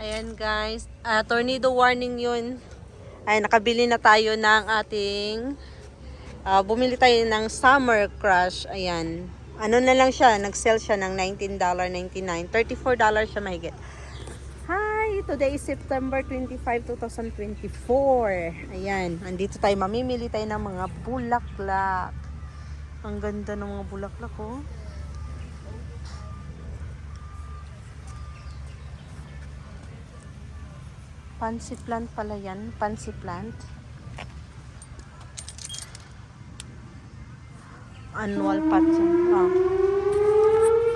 Ayan guys, Ah, tornado warning yun. Ay, nakabili na tayo ng ating, ah, bumili tayo ng summer crush. Ayan. Ano na lang siya, nag-sell siya ng $19.99. $34 siya mahigit. Hi, today is September 25, 2024. Ayan, andito tayo, mamimili tayo ng mga bulaklak. Ang ganda ng mga bulaklak, oh. Pansy plant pala yan. Pansy plant. Annual patch. Ah.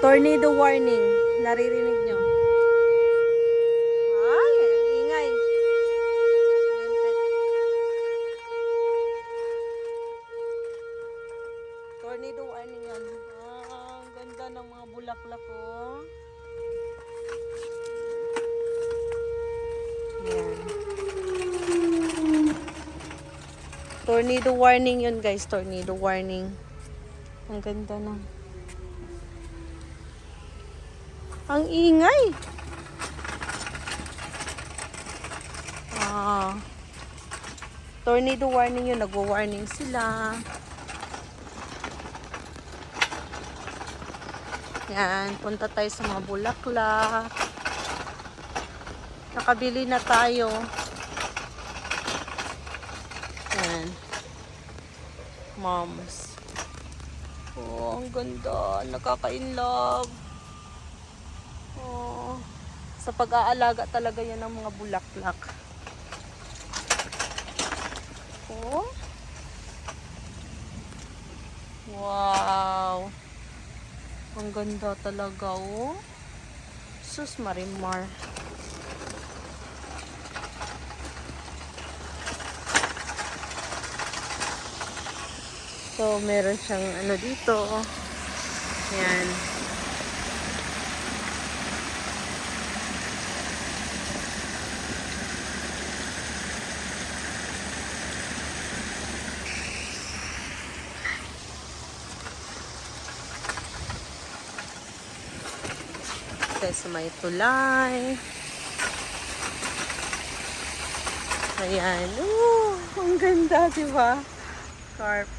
Tornado warning. Naririnig nyo. Tornado warning yun guys. Tornado warning. Ang ganda na. Ang ingay. Ah. Tornado warning yun. Nagwa-warning sila. Yan. Punta tayo sa mga bulaklak. Nakabili na tayo. Yan. Moms. Oh, ang ganda. Nakaka-inlove. Oh. Sa pag-aalaga talaga yan ng mga bulaklak. Oh. Wow. Ang ganda talaga, oh. Sus Marimar. So, meron siyang ano dito. Yan. Ito sa may tulay. Ayan. Ooh, ang ganda, di ba? Carp.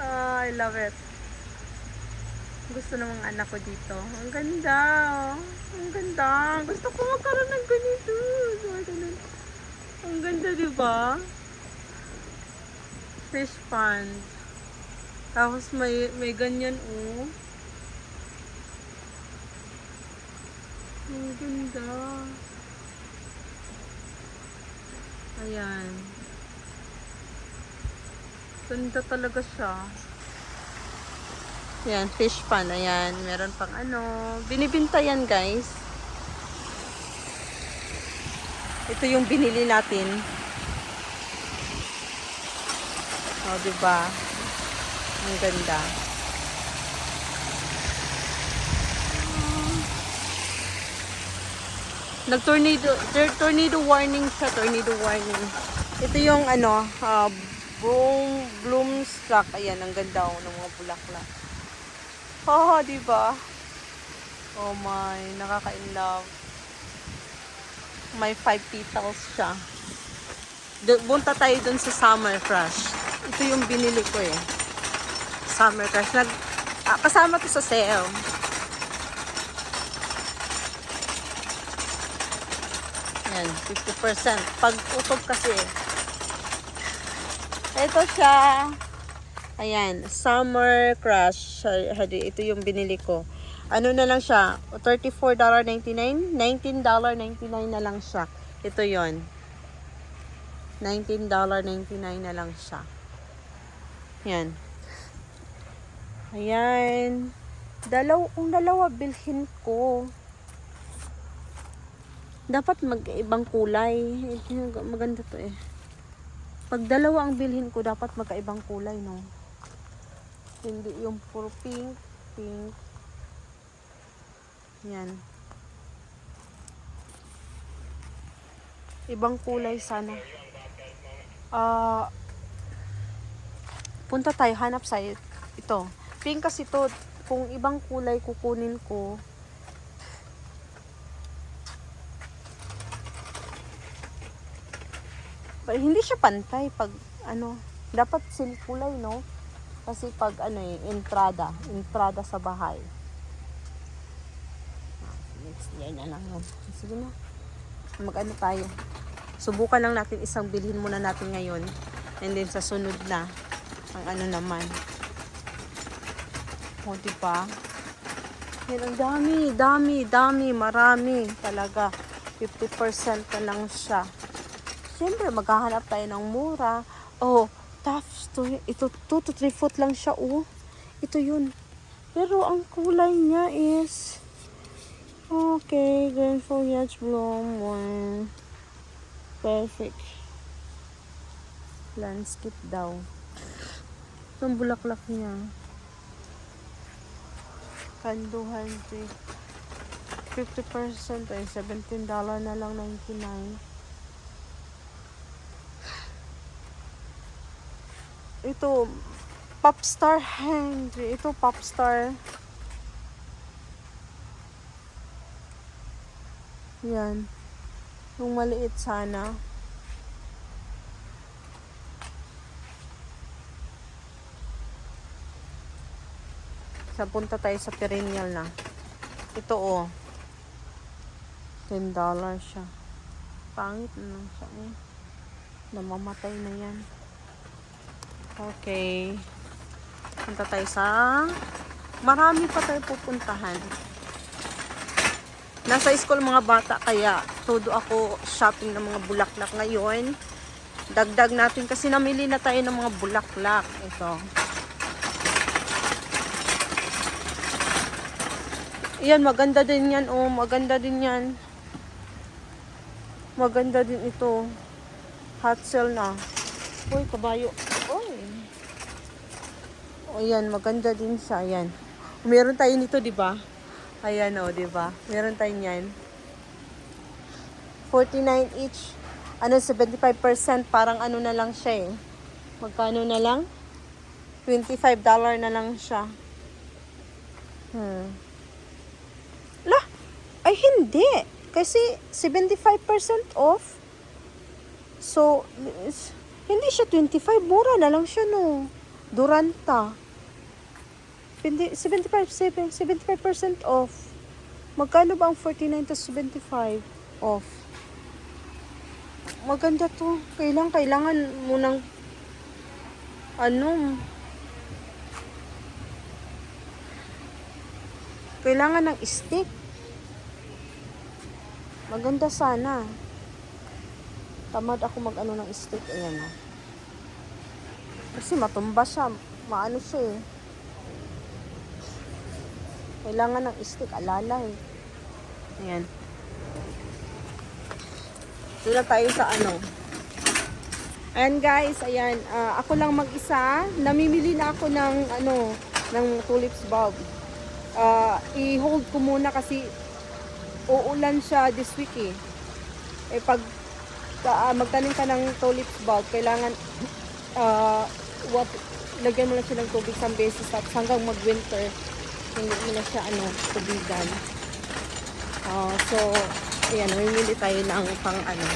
Ah, I love it. Gusto ng mga anak ko dito. Ang ganda. Oh. Ang ganda. Gusto ko magkaroon ng ganito. Ang ganda, di ba? Fish pond. Tapos may, may ganyan, oh. Ang ganda. Ayan. Ganda talaga siya. Yan, fish pan. Ayan, meron pang ano. Binibinta yan, guys. Ito yung binili natin. O, oh, diba? Ang ganda. Nag-tornado, tornado warning siya, tornado warning. Ito yung ano, uh, bloom, bloomstruck. Ayan, ang ganda oh, ng mga bulaklak. Oh, di ba? Oh my, nakaka-inlove. May five petals siya. Du- Bunta tayo dun sa Summer Crush. Ito yung binili ko eh. Summer Crush. Nag, ah, kasama to sa sale. Yan, 50%. Pag utob kasi eh. Ito siya. Ayan, Summer Crush. Hadi, Ito yung binili ko. Ano na lang siya? $34.99? $19.99 na lang siya. Ito yon $19.99 na lang siya. Yan. Ayan. Dalaw, kung dalawa bilhin ko. Dapat mag-ibang kulay. Maganda to eh. Pag dalawa ang bilhin ko, dapat magkaibang kulay, no? Hindi yung puro pink, pink. Yan. Ibang kulay sana. Ah, punta tayo, hanap sa ito. Pink kasi to. Kung ibang kulay kukunin ko, pa- hindi siya pantay pag ano, dapat same kulay, no? Kasi pag ano eh, entrada, entrada sa bahay. Ah, Next year na lang. Sige na. Mag-ano tayo. Subukan lang natin isang bilhin muna natin ngayon. And then sa sunod na, ang ano naman. O, diba? Yan, ang dami, dami, dami, marami. Talaga, 50% na lang siya. Siyempre, maghahanap tayo ng mura. Oh, tough to. Ito, 2 to 3 foot lang siya, oh. Ito yun. Pero ang kulay niya is... Okay, green foliage bloom. One. Perfect. Landscape daw. Itong bulaklak niya. Kanduhan 50% ay $17 na lang 99. Ito, Popstar Henry. Ito, Popstar. Yan. Yung maliit sana. Sa punta tayo sa perennial na. Ito oh. $10 siya. Pangit na siya eh. Namamatay na yan. Okay. Punta tayo sa... Marami pa tayo pupuntahan. Nasa school mga bata kaya todo ako shopping ng mga bulaklak ngayon. Dagdag natin kasi namili na tayo ng mga bulaklak. Ito. Yan, maganda din yan. Oh, maganda din yan. Maganda din ito. Hot sale na. Uy, kabayo. Uy. O yan, maganda din siya. Yan. Meron tayo nito, di ba? Ayan o, di ba? Meron tayo niyan. 49 each. Ano, 75%. Parang ano na lang siya eh. Magkano na lang? $25 na lang siya. Hmm. Lah, ay hindi. Kasi 75% off. So, hindi siya 25. Mura na lang siya no. Duranta. Hindi, 75, 7, 75% off. Magkano ba ang 49 to 75 off? Maganda to. Kailangan, kailangan mo ng ano, kailangan ng stick. Maganda sana. Tamad ako mag-ano ng stick. Ayan o. Kasi matumba siya. Maano siya eh. Kailangan ng stick. Alalay. Ayan. Doon tayo sa ano. Ayan guys, ayan. ah, ako lang mag-isa. Namimili na ako ng ano, ng tulips bulb. Ah, i-hold ko muna kasi uulan siya this week eh. Eh pag ah, magtanim ka ng tulips bulb, kailangan ah, what, lagyan mo lang siya ng tubig isang beses at hanggang mag-winter, hindi na siya ano, tubigan. Ah, so, ayan, mamimili tayo ng pang ano,